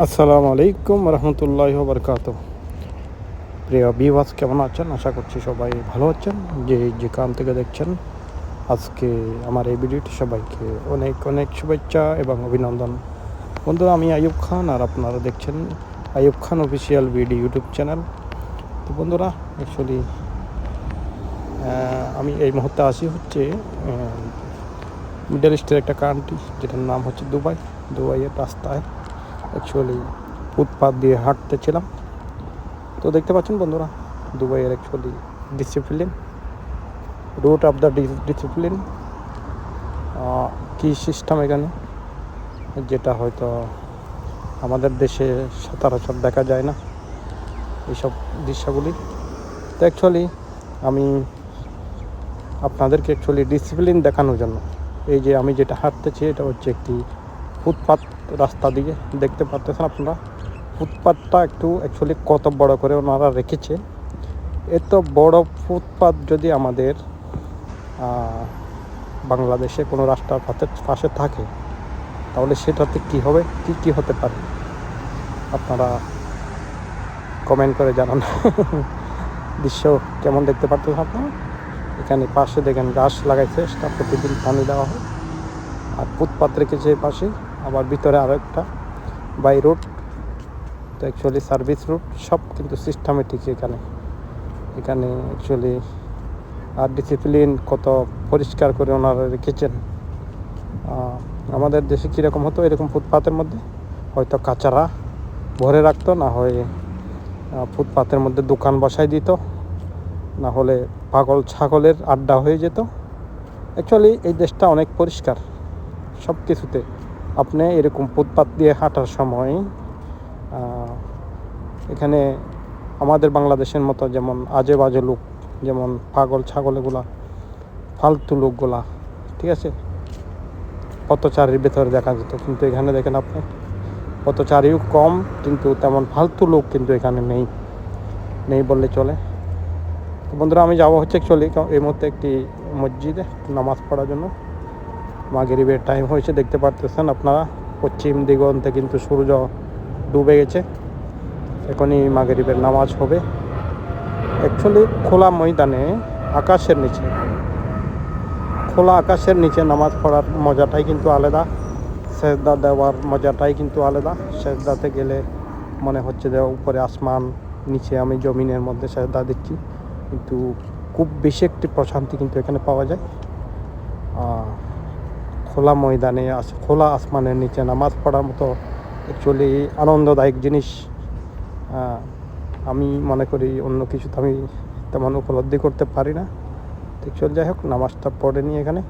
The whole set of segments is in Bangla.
আসসালামু আলাইকুম রহমতুল্লাহ বরকাত প্রিয় বিভাস কেমন আছেন? আশা করছি সবাই ভালো আছেন। যে যেখান থেকে দেখছেন, আজকে আমার এই ভিডিওটি সবাইকে অনেক অনেক শুভেচ্ছা এবং অভিনন্দন। বন্ধুরা, আমি আইয়ুব খান আর আপনারা দেখছেন Ayub Khan official video YouTube channel তো বন্ধুরা অ্যাকচুয়ালি আমি এই মুহূর্তে আসি হচ্ছে মিডল ইস্টের একটা কান্ট্রি যেটার নাম হচ্ছে দুবাই দুবাইয়ের রাস্তায়। অ্যাকচুয়ালি ফুটপাথ দিয়ে হাঁটতেছিলাম। তো দেখতে পাচ্ছেন বন্ধুরা, দুবাইয়ের actually discipline route of the discipline key system এখানে? যেটা হয়তো আমাদের দেশে সচরাচর দেখা যায় না এইসব দৃশ্যগুলি। তো অ্যাকচুয়ালি আমি আপনাদেরকে অ্যাকচুয়ালি ডিসিপ্লিন দেখানোর জন্য, এই যে আমি যেটা হাঁটতেছি এটা হচ্ছে একটি ফুটপাথ রাস্তা দিয়ে দেখতে পাচ্ছেন আপনারা। ফুটপাতটা একটু অ্যাকচুয়ালি কত বড় করে ওনারা রেখেছে। এত বড় ফুটপাত যদি আমাদের বাংলাদেশে কোনো রাস্তার পাশে পাশে থাকে, তাহলে সেটাতে কি হবে? কি কি হতে পারে? আপনারা কমেন্ট করে জানান। দৃশ্য কেমন দেখতে পাচ্ছেন আপনারা? এখানে পাশে দেখেন গাছ লাগাইছে, সেটা প্রতিদিন পানি দেওয়া হয়। আর ফুটপাথ রেখেছে পাশে আবার ভিতরে আরও একটা বাই রুট। তো অ্যাকচুয়ালি সার্ভিস রুট সব কিন্তু সিস্টেমেটিক এখানে। এখানে অ্যাকচুয়ালি আর ডিসিপ্লিন কত পরিষ্কার করে ওনারা রেখেছেন আমাদের দেশে কীরকম হতো, এরকম ফুটপাথের মধ্যে? হয়তো কাচারা ভরে রাখতো, না হয় ফুটপাথের মধ্যে দোকান বসাই দিত। না হলে পাগল ছাগলের আড্ডা হয়ে যেত। অ্যাকচুয়ালি এই দেশটা অনেক পরিষ্কার সব কিছুতে আপনি এরকম ফুটপাত দিয়ে হাঁটার সময় এখানে আমাদের বাংলাদেশের মতো যেমন আজে বাজে লোক, যেমন পাগল ছাগল এগুলা, ফালতু লোকগুলা, ঠিক আছে? পথচারীর ভেতরে দেখা যেত, কিন্তু এখানে দেখেন আপনি, পথচারীও কম, কিন্তু তেমন ফালতু লোক কিন্তু এখানে নেই নেই বললে চলে। বন্ধুরা, আমি যাব হচ্ছে অ্যাকচুয়ালি এই মুহূর্তে একটি মসজিদে নামাজ পড়ার জন্য। মাগরিবের টাইম হয়েছে, দেখতে পারতেছেন আপনারা, পশ্চিম দিগন্তে কিন্তু সূর্য ডুবে গেছে। এখনই মাগরিবের নামাজ হবে। অ্যাকচুয়ালি খোলা ময়দানে, আকাশের নিচে, খোলা আকাশের নিচে নামাজ পড়ার মজাটাই কিন্তু আলাদা, সেজদা দেওয়ার মজাটাই কিন্তু আলাদা। সেজদাতে গেলে মনে হচ্ছে যে উপরে আসমান, নিচে আমি জমিনের মধ্যে সেজদা দিচ্ছি। কিন্তু খুব বেশি একটি প্রশান্তি কিন্তু এখানে পাওয়া যায়। খোলা ময়দানে খোলা আসমানের নিচে নামাজ পড়ার মতো অ্যাকচুয়ালি আনন্দদায়ক জিনিস আমি মনে করি অন্য কিছু তো আমি তেমন উপলব্ধি করতে পারি না। অ্যাকচুয়ালি যাই হোক, নামাজটা পড়ে নিই এখানে,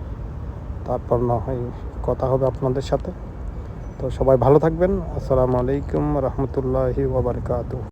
তারপর না হয় কথা হবে আপনাদের সাথে। তো সবাই ভালো থাকবেন। আসসালামু আলাইকুম রহমতুল্লাহি ওবরকাতু